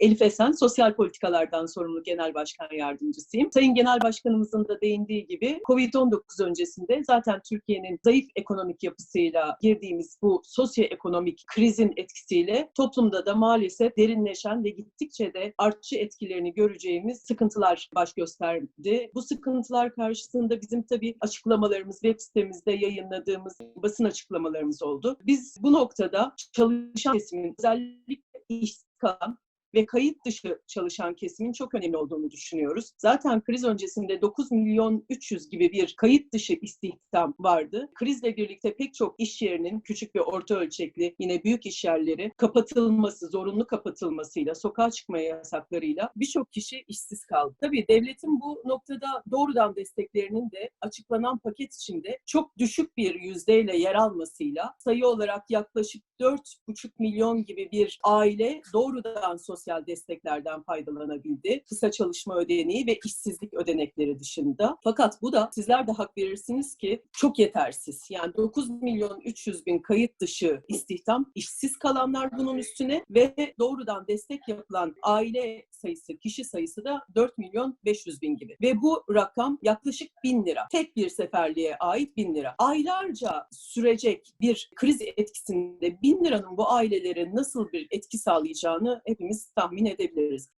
Elif Esen, sosyal politikalardan sorumlu genel başkan yardımcısıyım. Sayın Genel Başkanımızın da değindiği gibi COVID-19 öncesinde zaten Türkiye'nin zayıf ekonomik yapısıyla girdiğimiz bu sosyoekonomik krizin etkisiyle toplumda da maalesef derinleşen ve gittikçe de artçı etkilerini göreceğimiz sıkıntılar baş gösterdi. Bu sıkıntılar karşısında bizim tabii açıklamalarımız web sitemizde yayınladığımız basın açıklamalarımız oldu. Biz bu noktada çalışan kesimin özellikle işsiz kalan ve kayıt dışı çalışan kesimin çok önemli olduğunu düşünüyoruz. Zaten kriz öncesinde 9 milyon 300 gibi bir kayıt dışı istihdam vardı. Krizle birlikte pek çok iş yerinin küçük ve orta ölçekli yine büyük iş yerleri kapatılması, zorunlu kapatılmasıyla, sokağa çıkma yasaklarıyla birçok kişi işsiz kaldı. Tabii devletin bu noktada doğrudan desteklerinin de açıklanan paket içinde çok düşük bir yüzdeyle yer almasıyla sayı olarak yaklaşık 4,5 milyon gibi bir aile doğrudan sosyal desteklerden faydalanabildi. Kısa çalışma ödeneği ve işsizlik ödenekleri dışında. Fakat bu da sizler de hak verirsiniz ki çok yetersiz. Yani 9 milyon 300 bin kayıt dışı istihdam, işsiz kalanlar bunun üstüne ve doğrudan destek yapılan aile sayısı, kişi sayısı da 4 milyon 500 bin gibi. Ve bu rakam yaklaşık 1000 lira. Tek bir seferliğe ait 1000 lira. Aylarca sürecek bir kriz etkisinde 1000 liranın bu ailelere nasıl bir etki sağlayacağını hepimiz tahmin edebiliriz.